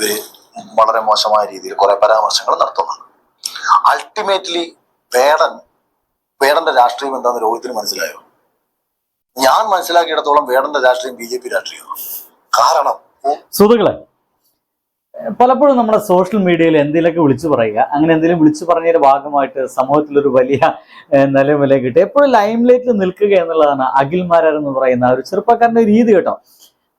ഇവർ വളരെ മോശമായ രീതിയിൽ കുറെ പരാമർശങ്ങൾ നടത്തുന്നുണ്ട്. അൾട്ടിമേറ്റ്ലി വേടൻ വേടന്റെ രാഷ്ട്രീയം എന്താന്ന് രോഹിത്തിന് മനസ്സിലായോ? ഞാൻ മനസ്സിലാക്കിയിടത്തോളം വേടന്റെ രാഷ്ട്രീയം ബി ജെ പി രാഷ്ട്രീയമാണ്. കാരണം സുഹൃത്തുക്കളെ പലപ്പോഴും നമ്മുടെ സോഷ്യൽ മീഡിയയിൽ എന്തെങ്കിലുമൊക്കെ വിളിച്ചു പറയുക അങ്ങനെ എന്തെങ്കിലും വിളിച്ചു പറഞ്ഞതിന്റെ ഭാഗമായിട്ട് സമൂഹത്തിൽ ഒരു വലിയ നിലവിലേക്ക് കിട്ടും. എപ്പോഴും ലൈംലൈറ്റിൽ നിൽക്കുക എന്നുള്ളതാണ് അഖിൽ മാരാർ എന്ന് പറയുന്ന ഒരു ചെറുപ്പക്കാരന്റെ രീതി കേട്ടോ.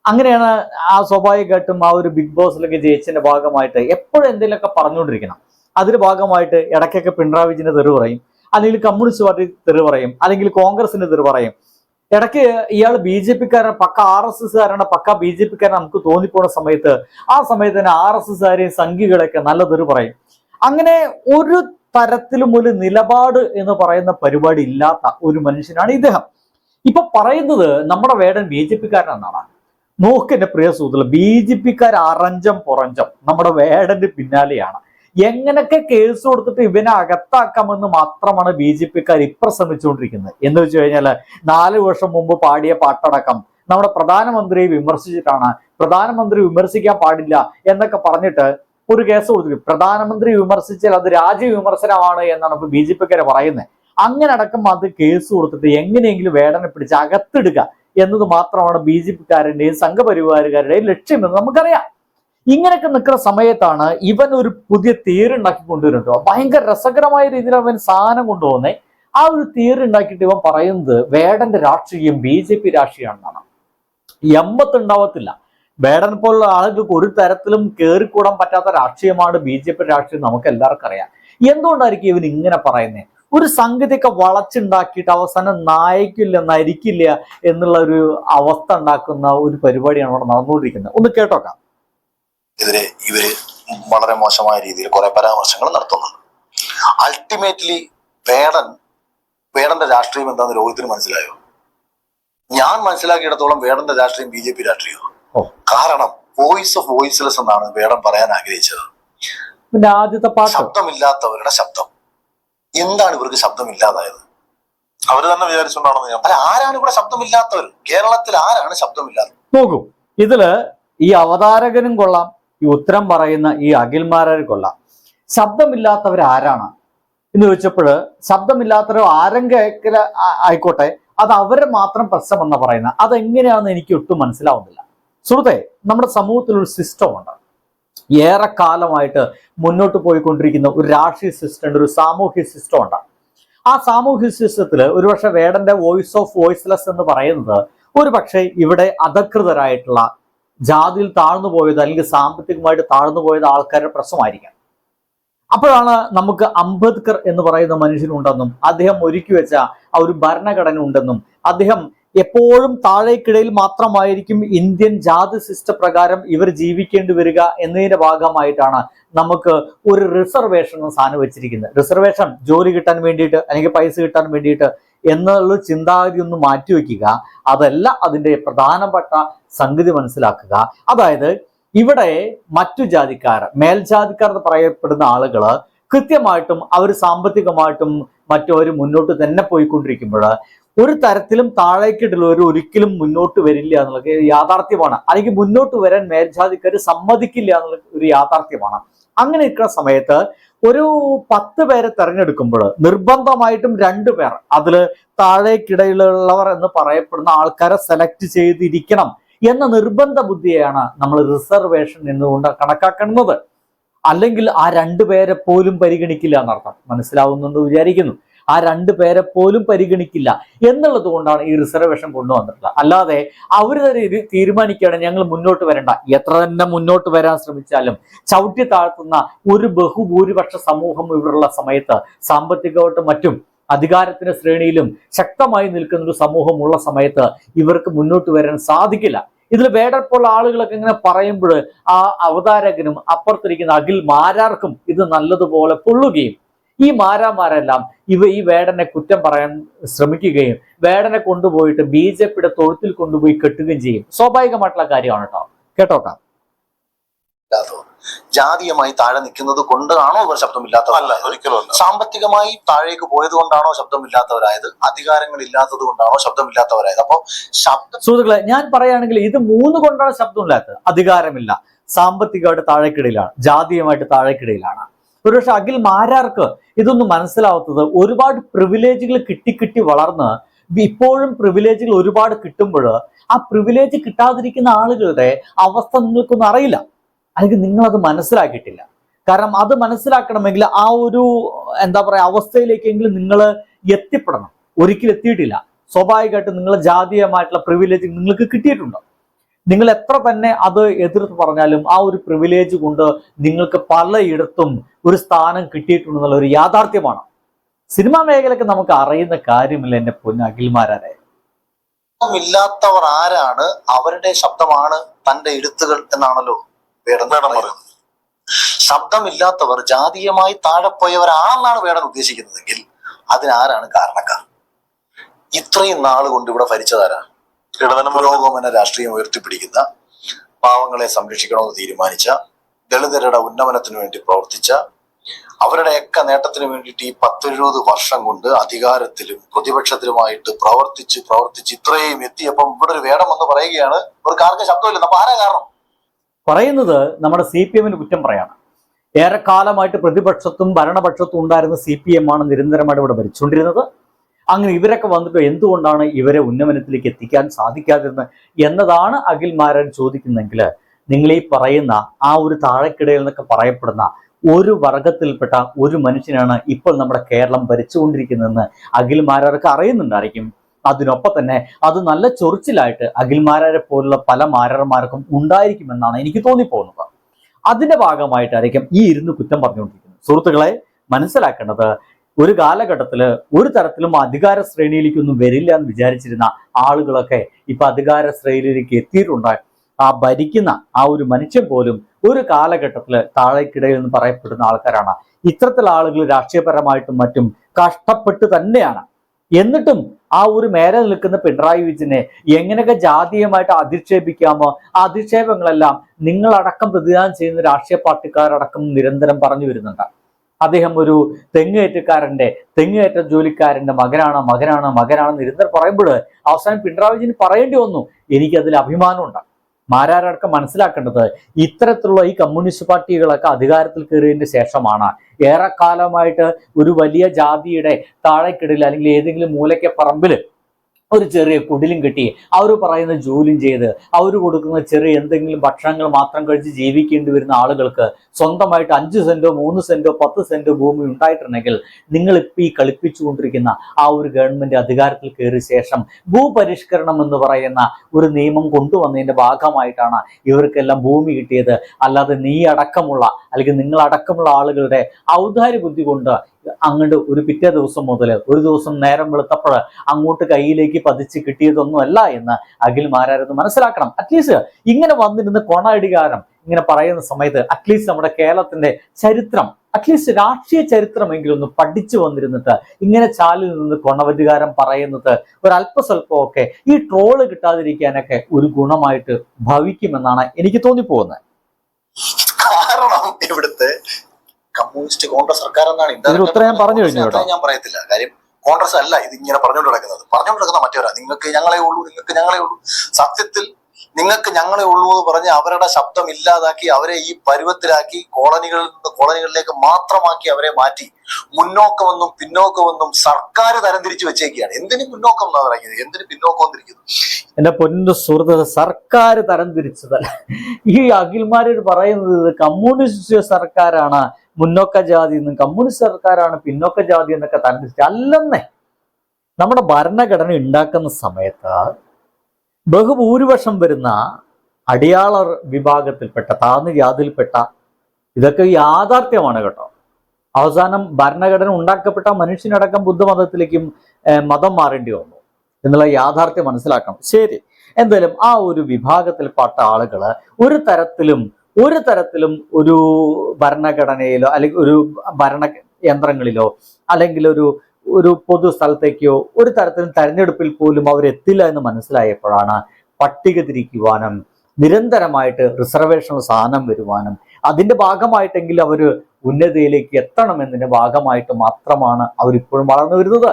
അങ്ങനെയാണ് ആ സ്വാഭാവികമായിട്ടും ആ ഒരു ബിഗ് ബോസിലൊക്കെ ജയിച്ചതിന്റെ ഭാഗമായിട്ട് എപ്പോഴും എന്തെങ്കിലുമൊക്കെ പറഞ്ഞുകൊണ്ടിരിക്കണം. അതിന്റെ ഭാഗമായിട്ട് ഇടയ്ക്കൊക്കെ പിണറായി വിജയന്റെ തെറി പറയും. അല്ലെങ്കിൽ കമ്മ്യൂണിസ്റ്റ് പാർട്ടി തെറി പറയും. അല്ലെങ്കിൽ കോൺഗ്രസിന്റെ തെറി പറയും. ഇടയ്ക്ക് ഇയാൾ ബി ജെ പിക്കാരൻ പക്ക ആർ എസ് എസ് കാരാണ് പക്ക ബി ജെ പിക്കാരൻ നമുക്ക് തോന്നിപ്പോണ സമയത്ത് ആ സമയത്ത് തന്നെ ആർ എസ് എസ് സംഘികളെയൊക്കെ നല്ല തെറി പറയും. അങ്ങനെ ഒരു തരത്തിലും ഒരു നിലപാട് എന്ന് പറയുന്ന പരിപാടി ഇല്ലാത്ത ഒരു മനുഷ്യനാണ് ഇദ്ദേഹം. ഇപ്പൊ പറയുന്നത് നമ്മുടെ വേടൻ ബി ജെ പിക്കാരൻ നോക്ക് എന്റെ പ്രിയ സുഹൃത്തുക്കളെ ബി ജെ പിക്കാർ അറഞ്ചം പുറഞ്ചം നമ്മുടെ വേടന്റെ പിന്നാലെയാണ്. എങ്ങനെയൊക്കെ കേസ് കൊടുത്തിട്ട് ഇവനെ അകത്താക്കാമെന്ന് മാത്രമാണ് ബി ജെ പിക്കാർ ഇപ്പൊ ശ്രമിച്ചുകൊണ്ടിരിക്കുന്നത്. എന്ന് വെച്ച് കഴിഞ്ഞാൽ നാല് വർഷം മുമ്പ് പാടിയ പാട്ടടക്കം നമ്മുടെ പ്രധാനമന്ത്രിയെ വിമർശിച്ചിട്ടാണ്. പ്രധാനമന്ത്രി വിമർശിക്കാൻ പാടില്ല എന്നൊക്കെ പറഞ്ഞിട്ട് ഒരു കേസ് കൊടുത്തിട്ട് പ്രധാനമന്ത്രി വിമർശിച്ചാൽ അത് രാജ്യവിമർശനമാണ് എന്നാണ് ഇപ്പൊ ബി ജെ പിക്കാരെ പറയുന്നത്. അങ്ങനെ അടക്കം അത് കേസ് കൊടുത്തിട്ട് എങ്ങനെയെങ്കിലും വേടനെ പിടിച്ച് അകത്തിടുക. എന്നത് മാത്രമാണ് ബി ജെ പിക്കാരന്റെയും സംഘപരിവാരുകാരുടെയും ലക്ഷ്യമെന്ന് നമുക്കറിയാം. ഇങ്ങനെയൊക്കെ നിൽക്കുന്ന സമയത്താണ് ഇവൻ ഒരു പുതിയ തീരുണ്ടാക്കി ഉണ്ടാക്കി കൊണ്ടുവരുന്നുണ്ടോ ഭയങ്കര രസകരമായ രീതിയിൽ അവൻ സാധനം കൊണ്ടുപോകുന്നേ. ആ ഒരു തിയറി ഉണ്ടാക്കിയിട്ട് ഇവൻ പറയുന്നത് വേടന്റെ രാഷ്ട്രീയം ബി ജെ പി രാഷ്ട്രീയമാണെന്നാണ്. എമ്പത്ത് ഉണ്ടാവത്തില്ല വേടൻ പോലുള്ള ആളുകൾക്ക് ഒരു തരത്തിലും കയറിക്കൂടാൻ പറ്റാത്ത രാഷ്ട്രീയമാണ് ബി ജെ പി രാഷ്ട്രീയം നമുക്ക് എല്ലാവർക്കും അറിയാം. എന്തുകൊണ്ടായിരിക്കും ഇവൻ ഇങ്ങനെ പറയുന്നത് ഒരു സംഗതിയൊക്കെ വളച്ചുണ്ടാക്കിയിട്ട് അവസാനം നായക്കില്ല നരിക്കില്ല എന്നുള്ള ഒരു അവസ്ഥ ഉണ്ടാക്കുന്ന ഒരു പരിപാടിയാണ് അവിടെ നടന്നുകൊണ്ടിരിക്കുന്നത്. ഒന്ന് കേട്ടോക്കാം. ഇതിനെ ഇവർ വളരെ മോശമായ രീതിയിൽ കുറെ പരാമർശങ്ങൾ നടത്തുന്നുണ്ട്. അൾട്ടിമേറ്റ്ലി വേടൻ വേടന്റെ രാഷ്ട്രീയം എന്താണെന്ന് രോഹിത്തിന് മനസ്സിലായോ? ഞാൻ മനസ്സിലാക്കിയിടത്തോളം വേടന്റെ രാഷ്ട്രീയം ബി ജെ പി രാഷ്ട്രീയമാണ്. ഓ. കാരണം വോയിസ് ഓഫ് വോയിസ്ലെസ് എന്നാണ് വേടൻ പറയാൻ ആഗ്രഹിച്ചത്. പിന്നെ ആദ്യത്തെ ശബ്ദമില്ലാത്തവരുടെ ശബ്ദം. എന്താണ് ഇവർക്ക് ശബ്ദമില്ലാതായത്? അവർ തന്നെ വിചാരിച്ചുകൊണ്ടാണെന്ന് ഞാൻ അല്ല ആരാണ് ഇവിടെ ശബ്ദമില്ലാത്തവർ കേരളത്തിൽ ആരാണ് ശബ്ദമില്ലാത്തത്? നോക്കൂ ഇതിൽ ഈ അവതാരകനും കൊള്ളാം ഈ ഉത്തരം പറയുന്ന ഈ അഖിൽമാരും കൊള്ളാം. ശബ്ദമില്ലാത്തവർ ആരാണ്? എന്ന് ചോദിച്ചപ്പോൾ ശബ്ദമില്ലാത്തവർ ആരെങ്കിലും ആയിക്കോട്ടെ അത് അവരെ മാത്രം പ്രശ്നമെന്ന് പറയുന്നത്. അതെങ്ങനെയാണെന്ന് എനിക്ക് ഒട്ടും മനസ്സിലാവുന്നില്ല. സുഹൃത്തെ നമ്മുടെ സമൂഹത്തിലൊരു സിസ്റ്റം ഉണ്ട് ഏറെക്കാലമായിട്ട് മുന്നോട്ട് പോയിക്കൊണ്ടിരിക്കുന്ന ഒരു രാഷ്ട്രീയ സിസ്റ്റം ഒരു സാമൂഹ്യ സിസ്റ്റം ഉണ്ട്. ആ സാമൂഹ്യ സിസ്റ്റത്തിൽ ഒരുപക്ഷെ വേടന്റെ വോയിസ് ഓഫ് വോയിസ്ലെസ് എന്ന് പറയുന്നത് ഒരു പക്ഷേ ഇവിടെ അധകൃതരായിട്ടുള്ള ജാതിയിൽ താഴ്ന്നു പോയത് അല്ലെങ്കിൽ സാമ്പത്തികമായിട്ട് താഴ്ന്നു പോയത് ആൾക്കാരുടെ പ്രശ്നമായിരിക്കാം. അപ്പോഴാണ് നമുക്ക് അംബേദ്കർ എന്ന് പറയുന്ന മനുഷ്യനുണ്ടെന്നും അദ്ദേഹം ഒരുക്കി വെച്ച ആ ഒരു ഭരണഘടന ഉണ്ടെന്നും അദ്ദേഹം എപ്പോഴും താഴേക്കിടയിൽ മാത്രമായിരിക്കും ഇന്ത്യൻ ജാതി സിസ്റ്റ പ്രകാരം ഇവർ ജീവിക്കേണ്ടി വരിക എന്നതിന്റെ ഭാഗമായിട്ടാണ് നമുക്ക് ഒരു റിസർവേഷൻ സാധനം വെച്ചിരിക്കുന്നത്. റിസർവേഷൻ ജോലി കിട്ടാൻ വേണ്ടിയിട്ട് അല്ലെങ്കിൽ പൈസ കിട്ടാൻ വേണ്ടിയിട്ട് എന്നുള്ള ചിന്താഗതി ഒന്ന് മാറ്റിവെക്കുക അതല്ല അതിന്റെ പ്രധാനപ്പെട്ട സംഗതി മനസ്സിലാക്കുക. അതായത് ഇവിടെ മറ്റു ജാതിക്കാർ മേൽജാതിക്കാർ എന്ന് പറയപ്പെടുന്ന ആളുകൾ കൃത്യമായിട്ടും അവർ സാമ്പത്തികമായിട്ടും മറ്റവർ മുന്നോട്ട് തന്നെ പോയിക്കൊണ്ടിരിക്കുമ്പോൾ ഒരു തരത്തിലും താഴേക്കിട്ടുള്ളവർ ഒരിക്കലും മുന്നോട്ട് വരില്ല എന്നുള്ളത് യാഥാർത്ഥ്യമാണ്. അല്ലെങ്കിൽ മുന്നോട്ട് വരാൻ മേൽജാതിക്കാർ സമ്മതിക്കില്ല എന്നുള്ള ഒരു യാഥാർത്ഥ്യമാണ്. അങ്ങനെ ഇരിക്കുന്ന സമയത്ത് ഒരു പത്ത് പേരെ തെരഞ്ഞെടുക്കുമ്പോൾ നിർബന്ധമായിട്ടും രണ്ടു പേർ അതിൽ താഴേക്കിടയിലുള്ളവർ എന്ന് പറയപ്പെടുന്ന ആൾക്കാരെ സെലക്ട് ചെയ്തിരിക്കണം എന്ന നിർബന്ധ ബുദ്ധിയാണ് നമ്മൾ റിസർവേഷൻ എന്നുകൊണ്ട് കണക്കാക്കുന്നത്. അല്ലെങ്കിൽ ആ രണ്ടു പേരെ പോലും പരിഗണിക്കില്ല എന്നർത്ഥം. മനസ്സിലാവുന്നുണ്ട് വിചാരിക്കുന്നു. ആ രണ്ടു പേരെ പോലും പരിഗണിക്കില്ല എന്നുള്ളത് കൊണ്ടാണ് ഈ റിസർവേഷൻ കൊണ്ടുവന്നിട്ടുള്ളത്. അല്ലാതെ അവർ തീരുമാനിക്കുകയാണ് ഞങ്ങൾ മുന്നോട്ട് വരണ്ട. എത്ര തന്നെ മുന്നോട്ട് വരാൻ ശ്രമിച്ചാലും ചവിട്ടി താഴ്ത്തുന്ന ഒരു ബഹുഭൂരിപക്ഷ സമൂഹം ഇവിടെയുള്ള സമയത്ത് സാമ്പത്തികമായിട്ടും മറ്റും അധികാരത്തിന്റെ ശ്രേണിയിലും ശക്തമായി നിൽക്കുന്ന ഒരു സമൂഹമുള്ള സമയത്ത് ഇവർക്ക് മുന്നോട്ട് വരാൻ സാധിക്കില്ല. ഇതിൽ വേടപ്പുള്ള ആളുകളൊക്കെ ഇങ്ങനെ പറയുമ്പോൾ ആ അവതാരകനും അപ്പുറത്തിരിക്കുന്ന അഖിൽ മാരാർക്കും ഇത് നല്ലതുപോലെ പൊള്ളുകയും ഈ മാരാമാരെല്ലാം ഇവ ഈ വേടനെ കുറ്റം പറയാൻ ശ്രമിക്കുകയും വേടനെ കൊണ്ടുപോയിട്ട് ബി ജെ പിയുടെ തൊഴുത്തിൽ കൊണ്ടുപോയി കെട്ടുകയും ചെയ്യും. സ്വാഭാവികമായിട്ടുള്ള കാര്യമാണ് കേട്ടോ. കേട്ടോക്കാം. ജാതീയമായി താഴെ നിൽക്കുന്നത് കൊണ്ടാണോ ഇവർ ശബ്ദമില്ലാത്തവർ അല്ല ഒരിക്കലും സാമ്പത്തികമായി താഴേക്ക് പോയത് കൊണ്ടാണോ ശബ്ദമില്ലാത്തവരായത്? അധികാരങ്ങൾ ഇല്ലാത്തത് കൊണ്ടാണോ ശബ്ദമില്ലാത്തവരായത്? അപ്പൊ ശബ്ദ സുഹൃത്തുക്കളെ ഞാൻ പറയുകയാണെങ്കിൽ ഇത് മൂന്ന് കൊണ്ടാണ് ശബ്ദമില്ലാത്തത്. അധികാരമില്ല. സാമ്പത്തികമായിട്ട് താഴേക്കിടയിലാണ്. ജാതീയമായിട്ട് താഴേക്കിടയിലാണ്. ഒരുപക്ഷെ അഖിൽ മാരാർക്ക് ഇതൊന്നും മനസ്സിലാവാത്തത് ഒരുപാട് പ്രിവിലേജുകൾ കിട്ടി കിട്ടി വളർന്ന് ഇപ്പോഴും പ്രിവിലേജുകൾ ഒരുപാട് കിട്ടുമ്പോൾ ആ പ്രിവിലേജ് കിട്ടാതിരിക്കുന്ന ആളുകളുടെ അവസ്ഥ നിങ്ങൾക്കൊന്നും അറിയില്ല. അല്ലെങ്കിൽ നിങ്ങളത് മനസ്സിലാക്കിയിട്ടില്ല. കാരണം അത് മനസ്സിലാക്കണമെങ്കിൽ ആ ഒരു എന്താ പറയുക അവസ്ഥയിലേക്കെങ്കിലും നിങ്ങൾ എത്തിപ്പെടണം. ഒരിക്കലും എത്തിയിട്ടില്ല. സ്വാഭാവികമായിട്ട് നിങ്ങളെ ജാതീയമായിട്ടുള്ള പ്രിവിലേജ് നിങ്ങൾക്ക് കിട്ടിയിട്ടുണ്ട്? നിങ്ങൾ എത്ര തന്നെ അത് എതിർത്ത് പറഞ്ഞാലും ആ ഒരു പ്രിവിലേജ് കൊണ്ട് നിങ്ങൾക്ക് പലയിടത്തും ഒരു സ്ഥാനം കിട്ടിയിട്ടുണ്ടെന്നുള്ള ഒരു യാഥാർത്ഥ്യമാണ്. സിനിമാ മേഖലയ്ക്ക് നമുക്ക് അറിയുന്ന കാര്യമില്ല എന്റെ പൊന്നഖിൽമാരെ ഇല്ലാത്തവർ ആരാണ്? അവരുടെ ശബ്ദമാണ് തന്റെ എഴുത്തുകൾ എന്നാണല്ലോ വേടൻ പറയുന്നത്. ശബ്ദമില്ലാത്തവർ ജാതീയമായി താഴെ പോയവരാണെന്നാണ് വേടൻ ഉദ്ദേശിക്കുന്നതെങ്കിൽ അതിനാരാണ് കാരണക്കാർ? ഇത്രയും നാൾ കൊണ്ട് ഇവിടെ ഭരിച്ചതാരാ? ഇടതനം പുരോഗമന രാഷ്ട്രീയം ഉയർത്തിപ്പിടിക്കുന്ന പാവങ്ങളെ സംരക്ഷിക്കണമെന്ന് തീരുമാനിച്ച ദളിതരുടെ ഉന്നമനത്തിന് വേണ്ടി പ്രവർത്തിച്ച അവരുടെയൊക്കെ നേട്ടത്തിന് വേണ്ടിയിട്ട് ഈ പത്തെഴുപത് വർഷം കൊണ്ട് അധികാരത്തിലും പ്രതിപക്ഷത്തിലുമായിട്ട് പ്രവർത്തിച്ച് പ്രവർത്തിച്ച് ഇത്രയും എത്തിയപ്പം ഇവിടെ ഒരു വേണമെന്ന് പറയുകയാണ്. ഒരു ആർക്കും ശബ്ദമില്ല. അപ്പൊ ആരാ കാരണം? പറയുന്നത് നമ്മുടെ സി പി എമ്മിന് കുറ്റം പറയാണ്. ഏറെക്കാലമായിട്ട് പ്രതിപക്ഷത്തും ഭരണപക്ഷത്തും ഉണ്ടായിരുന്ന സി പി എം ആണ് നിരന്തരമായിട്ട് ഇവിടെ ഭരിച്ചുകൊണ്ടിരുന്നത്. അങ്ങനെ ഇവരൊക്കെ വന്നിട്ട് എന്തുകൊണ്ടാണ് ഇവരെ ഉന്നമനത്തിലേക്ക് എത്തിക്കാൻ സാധിക്കാതിരുന്നത് എന്നതാണ് അഖിൽമാരൻ ചോദിക്കുന്നെങ്കിൽ നിങ്ങൾ ഈ പറയുന്ന ആ ഒരു താഴെക്കിടയിൽ നിന്നൊക്കെ പറയപ്പെടുന്ന ഒരു വർഗത്തിൽപ്പെട്ട ഒരു മനുഷ്യനാണ് ഇപ്പോൾ നമ്മുടെ കേരളം ഭരിച്ചുകൊണ്ടിരിക്കുന്നതെന്ന് അഖിൽമാരാർക്ക് അറിയുന്നുണ്ടായിരിക്കും. അതിനൊപ്പം തന്നെ അത് നല്ല ചൊറിച്ചിലായിട്ട് അഖിൽമാരാരെ പോലുള്ള പല മാരാർമാർക്കും ഉണ്ടായിരിക്കുമെന്നാണ് എനിക്ക് തോന്നിപ്പോകുന്നത്. അതിന്റെ ഭാഗമായിട്ടായിരിക്കും ഈ ഇരുന്ന് കുറ്റം പറഞ്ഞുകൊണ്ടിരിക്കുന്നത്. സുഹൃത്തുക്കളെ മനസ്സിലാക്കേണ്ടത് ഒരു കാലഘട്ടത്തിൽ ഒരു തരത്തിലും അധികാര ശ്രേണിയിലേക്കൊന്നും വരില്ല എന്ന് വിചാരിച്ചിരുന്ന ആളുകളൊക്കെ ഇപ്പൊ അധികാര ശ്രേണിയിലേക്ക് എത്തിയിട്ടുണ്ട്. ആ ഭരിക്കുന്ന ആ ഒരു മനുഷ്യൻ പോലും ഒരു കാലഘട്ടത്തിൽ താഴേക്കിടയിൽ എന്ന് പറയപ്പെടുന്ന ആൾക്കാരാണ്. ഇത്തരത്തിൽ ആളുകൾ രാഷ്ട്രീയപരമായിട്ടും മറ്റും കഷ്ടപ്പെട്ട് തന്നെയാണ്. എന്നിട്ടും ആ ഒരു മേലെ നിൽക്കുന്ന പിണറായി വിജയനെ എങ്ങനെയൊക്കെ ജാതീയമായിട്ട് അധിക്ഷേപിക്കാമോ ആ അധിക്ഷേപങ്ങളെല്ലാം നിങ്ങളടക്കം പ്രതിദാനം ചെയ്യുന്ന രാഷ്ട്രീയ പാർട്ടിക്കാരടക്കം നിരന്തരം പറഞ്ഞു വരുന്നുണ്ട്. അദ്ദേഹം ഒരു തെങ്ങേറ്റക്കാരന്റെ തെങ്ങേറ്റ ജോലിക്കാരന്റെ മകനാണ് മകനാണ് മകനാണ് നിരന്തരം പറയുമ്പോൾ അവസാനം പിണറായി വിജയൻ പറയേണ്ടി വന്നു എനിക്കതിൽ അഭിമാനമുണ്ട്. മാരാരടക്കം മനസ്സിലാക്കേണ്ടത് ഇത്തരത്തിലുള്ള ഈ കമ്മ്യൂണിസ്റ്റ് പാർട്ടികളൊക്കെ അധികാരത്തിൽ കയറിയതിന് ശേഷമാണ്. ഏറെക്കാലമായിട്ട് ഒരു വലിയ ജാതിയുടെ താഴെക്കിടയിൽ അല്ലെങ്കിൽ ഏതെങ്കിലും മൂലയ്ക്ക് പറമ്പിൽ ഒരു ചെറിയ കുടിലും കെട്ടി. അവർ പറയുന്ന ജോലിയും ചെയ്ത് അവർ കൊടുക്കുന്ന ചെറിയ എന്തെങ്കിലും ഭക്ഷണങ്ങൾ മാത്രം കഴിച്ച് ജീവിക്കേണ്ടി വരുന്ന ആളുകൾക്ക് സ്വന്തമായിട്ട് അഞ്ച് സെന്റോ മൂന്ന് സെന്റോ പത്ത് സെന്റോ ഭൂമി ഉണ്ടായിട്ടുണ്ടെങ്കിൽ നിങ്ങൾ ഇപ്പം ഈ കളിപ്പിച്ചുകൊണ്ടിരിക്കുന്ന ആ ഒരു ഗവൺമെന്റ് അധികാരത്തിൽ കയറിയ ശേഷം ഭൂപരിഷ്കരണം എന്ന് പറയുന്ന ഒരു നിയമം കൊണ്ടുവന്നതിന്റെ ഭാഗമായിട്ടാണ് ഇവർക്കെല്ലാം ഭൂമി കിട്ടിയത്. അല്ലാതെ നീ അടക്കമുള്ള അല്ലെങ്കിൽ നിങ്ങളടക്കമുള്ള ആളുകളുടെ ഔദാര്യ ബുദ്ധി കൊണ്ട് അങ്ങോട്ട് ഒരു പിറ്റേ ദിവസം മുതൽ ഒരു ദിവസം നേരം വെളുത്തപ്പോൾ അങ്ങോട്ട് കയ്യിലേക്ക് പതിച്ച് കിട്ടിയതൊന്നുമല്ല എന്ന് അഖിൽ മാരാരെന്ന് മനസ്സിലാക്കണം. അറ്റ്ലീസ്റ്റ് ഇങ്ങനെ വന്നിരുന്ന് കോണാടികാരം ഇങ്ങനെ പറയുന്ന സമയത്ത് അറ്റ്ലീസ്റ്റ് നമ്മുടെ കേരളത്തിന്റെ ചരിത്രം അറ്റ്ലീസ്റ്റ് രാഷ്ട്രീയ ചരിത്രമെങ്കിലും ഒന്ന് പഠിച്ചു വന്നിരുന്നിട്ട് ഇങ്ങനെ ചാലിൽ നിന്ന് കൊണവധികാരം പറയുന്നത് ഒരല്പസ്വല്പമൊക്കെ ഈ ട്രോൾ കിട്ടാതിരിക്കാനൊക്കെ ഒരു ഗുണമായിട്ട് ഭവിക്കുമെന്നാണ് എനിക്ക് തോന്നിപ്പോകുന്നത്. കാരണം ഇവിടുത്തെ കമ്മ്യൂണിസ്റ്റ് കോൺഗ്രസ് സർക്കാർ എന്നാണ് ഇതിന് ഉത്തരം ഞാൻ പറഞ്ഞു കഴിഞ്ഞു കേട്ടോ. ഞാൻ പറയത്തില്ല. കാര്യം കോൺഗ്രസ് അല്ല ഇത് ഇങ്ങനെ പറഞ്ഞുകൊണ്ട് നടക്കുന്നത്. പറഞ്ഞുകൊണ്ട് നടക്കുന്ന മറ്റവരാ. നിങ്ങൾക്ക് ഞങ്ങളെ ഉള്ളൂ നിങ്ങൾക്ക് ഞങ്ങളെ ഉള്ളൂ. സത്യത്തിൽ നിങ്ങൾക്ക് ഞങ്ങളെ ഉള്ളൂ എന്ന് പറഞ്ഞ് അവരുടെ ശബ്ദം ഇല്ലാതാക്കി അവരെ ഈ പരുവത്തിലാക്കി കോളനികളിൽ നിന്ന് കോളനികളിലേക്ക് മാത്രമാക്കി അവരെ മാറ്റി മുന്നോക്കമെന്നും പിന്നോക്കമെന്നും സർക്കാർ തരംതിരിച്ച് വെച്ചേക്കുകയാണ്. എന്തിനു മുന്നോക്കം എന്നാ പറയുന്നത്? എന്തിനു പിന്നോക്കം വന്നിരിക്കുന്നു എന്റെ പൊന്നു സുഹൃത്ത് സർക്കാർ തരംതിരിച്ചതല്ല. ഈ അഖിൽമാരോട് പറയുന്നത് കമ്മ്യൂണിസ്റ്റ് സർക്കാരാണ്. മുന്നോക്ക ജാതി എന്നും കമ്മ്യൂണിസ്റ്റ് സർക്കാരാണ് പിന്നോക്ക ജാതി എന്നൊക്കെ തരംതിരിച്ചത് അല്ലെന്നേ. നമ്മുടെ ഭരണഘടന ഉണ്ടാക്കുന്ന സമയത്ത് ബഹുഭൂരിപക്ഷം വരുന്ന അടിയാളർ വിഭാഗത്തിൽപ്പെട്ട താഴ്ന്ന ജാതിയിൽപ്പെട്ട ഇതൊക്കെ യാഥാർത്ഥ്യമാണ് കേട്ടോ. അവസാനം ഭരണഘടന ഉണ്ടാക്കപ്പെട്ട മനുഷ്യനടക്കം ബുദ്ധമതത്തിലേക്കും മതം മാറേണ്ടി വന്നു എന്നുള്ള യാഥാർത്ഥ്യം മനസ്സിലാക്കണം. ശരി. എന്തായാലും ആ ഒരു വിഭാഗത്തിൽപ്പെട്ട ആളുകൾ ഒരു തരത്തിലും ഒരു തരത്തിലും ഒരു ഭരണഘടനയിലോ അല്ലെങ്കിൽ ഒരു ഭരണ യന്ത്രങ്ങളിലോ അല്ലെങ്കിൽ ഒരു ഒരു പൊതു സ്ഥലത്തേക്കോ ഒരു തരത്തിലും തെരഞ്ഞെടുപ്പിൽ പോലും അവരെത്തില്ല എന്ന് മനസ്സിലായപ്പോഴാണ് പട്ടിക തിരിക്കുവാനും നിരന്തരമായിട്ട് റിസർവേഷൻ സാധനം വരുവാനും അതിന്റെ ഭാഗമായിട്ടെങ്കിലും അവർ ഉന്നതിയിലേക്ക് എത്തണമെന്നതിന്റെ ഭാഗമായിട്ട് മാത്രമാണ് അവരിപ്പോഴും വളർന്നു വരുന്നത്.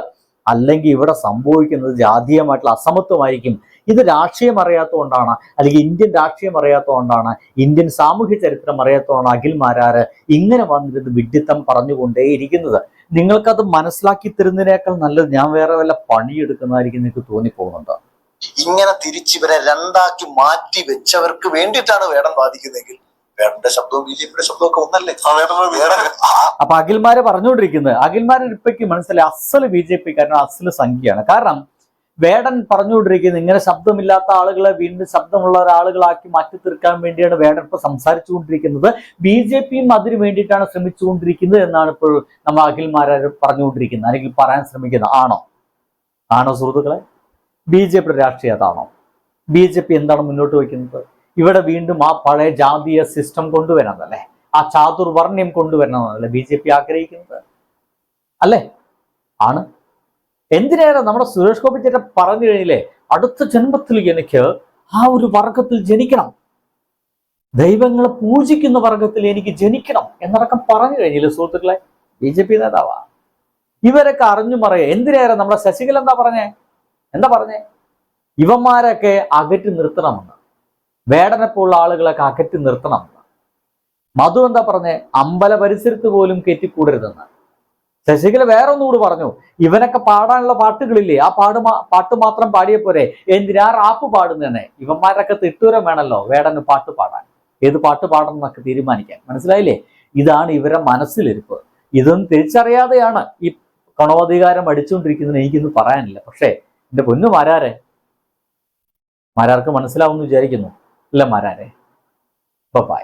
അല്ലെങ്കിൽ ഇവിടെ സംഭവിക്കുന്നത് ജാതീയമായിട്ടുള്ള അസമത്വമായിരിക്കും. ഇത് രാഷ്ട്രീയം അറിയാത്തതുകൊണ്ടാണ് അല്ലെങ്കിൽ ഇന്ത്യൻ രാഷ്ട്രീയം അറിയാത്തതുകൊണ്ടാണ് ഇന്ത്യൻ സാമൂഹ്യ ചരിത്രം അറിയാത്തതുകൊണ്ടാണ് മാരാർ ഇങ്ങനെ വന്നിരുന്ന് വിഡ്ഢിത്തം പറഞ്ഞുകൊണ്ടേയിരിക്കുന്നത്. നിങ്ങൾക്കത് മനസ്സിലാക്കി തരുന്നതിനേക്കാൾ നല്ലത് ഞാൻ വേറെ വല്ല പണിയെടുക്കുന്നതായിരിക്കും നിങ്ങൾക്ക് തോന്നിപ്പോകുന്നുണ്ട്. ഇങ്ങനെ തിരിച്ചിവരെ രണ്ടാക്കി മാറ്റി വെച്ചവർക്ക് വേണ്ടിയിട്ടാണ് വേടം വാദിക്കുന്നതെങ്കിൽ വേടന്റെ ശബ്ദവും ബി ജെ പിയുടെ ശബ്ദവും ഒക്കെ ഒന്നല്ലേ അപ്പൊ അഖിൽമാരെ പറഞ്ഞുകൊണ്ടിരിക്കുന്നത് അഖിൽമാരെ ഇപ്പയ്ക്ക് മനസ്സിലായി അസൽ ബി ജെ പി കാരണം അസൽ സംഖ്യയാണ്. കാരണം വേടൻ പറഞ്ഞുകൊണ്ടിരിക്കുന്നത് ഇങ്ങനെ ശബ്ദമില്ലാത്ത ആളുകളെ വീണ്ടും ശബ്ദമുള്ള ഒരാളുകളാക്കി മാറ്റി തീർക്കാൻ വേണ്ടിയാണ് വേടൻ ഇപ്പൊ സംസാരിച്ചുകൊണ്ടിരിക്കുന്നത്. ബി ജെ പിയും അതിനു വേണ്ടിയിട്ടാണ് ശ്രമിച്ചുകൊണ്ടിരിക്കുന്നത് എന്നാണ് ഇപ്പോൾ നമ്മൾ അഖിൽമാരെ പറഞ്ഞുകൊണ്ടിരിക്കുന്നത്. അല്ലെങ്കിൽ പറയാൻ ശ്രമിക്കുന്നത്. ആണോ? ആണോ സുഹൃത്തുക്കളെ? ബി ജെ പിയുടെ രാഷ്ട്രീയതാണോ? ബി ജെ പി എന്താണ് മുന്നോട്ട് വയ്ക്കുന്നത്? ഇവിടെ വീണ്ടും ആ പഴയ ജാതീയ സിസ്റ്റം കൊണ്ടുവരുന്നതല്ലേ ആ ചാതുർവർണ്യം കൊണ്ടുവരണമെന്നല്ലേ ബി ജെ പി ആഗ്രഹിക്കുന്നത് അല്ലേ? ആണ്. എന്തിനേറെ നമ്മുടെ സുരേഷ് ഗോപി ചേട്ടൻ പറഞ്ഞു കഴിഞ്ഞില്ലേ? അടുത്ത ജന്മത്തിൽ എനിക്ക് ആ ഒരു വർഗത്തിൽ ജനിക്കണം. ദൈവങ്ങളെ പൂജിക്കുന്ന വർഗത്തിൽ എനിക്ക് ജനിക്കണം എന്നടക്കം പറഞ്ഞു കഴിഞ്ഞില്ലേ സുഹൃത്തുക്കളെ? ബി ജെ പി നേതാവാ. ഇവരൊക്കെ അറിഞ്ഞു മറിയ. എന്തിനേറെ നമ്മുടെ ശശികല എന്താ പറഞ്ഞേ? എന്താ പറഞ്ഞേ? ഇവന്മാരൊക്കെ അകറ്റി നിർത്തണമെന്ന് വേടനെ പോലുള്ള ആളുകളൊക്കെ അകറ്റി നിർത്തണം. മധു എന്താ പറഞ്ഞേ? അമ്പല പരിസരത്ത് പോലും കയറ്റിക്കൂടരുതെന്ന്. ശശികല വേറെ ഒന്നുകൂടി പറഞ്ഞു. ഇവനൊക്കെ പാടാനുള്ള പാട്ടുകളില്ലേ? ആ പാട് പാട്ട് മാത്രം പാടിയ പോരെ. എന്തിനാ റാപ്പ് പാടുന്നതന്നെ? ഇവന്മാരൊക്കെ തിട്ടൂരം വേണമല്ലോ വേടന് പാട്ട് പാടാൻ. ഏത് പാട്ട് പാടണം എന്നൊക്കെ തീരുമാനിക്കാൻ. മനസ്സിലായില്ലേ? ഇതാണ് ഇവരെ മനസ്സിലിരിപ്പ്. ഇതൊന്നും തിരിച്ചറിയാതെയാണ് ഈ കണോധികാരം അടിച്ചുകൊണ്ടിരിക്കുന്നത് എനിക്കിന്ന് പറയാനില്ല. പക്ഷേ എന്റെ പൊന്നു മാരാരെ മാരാർക്ക് മനസ്സിലാവുമെന്ന് വിചാരിക്കുന്നു. ഇല്ല മാരാരെ. ബൈ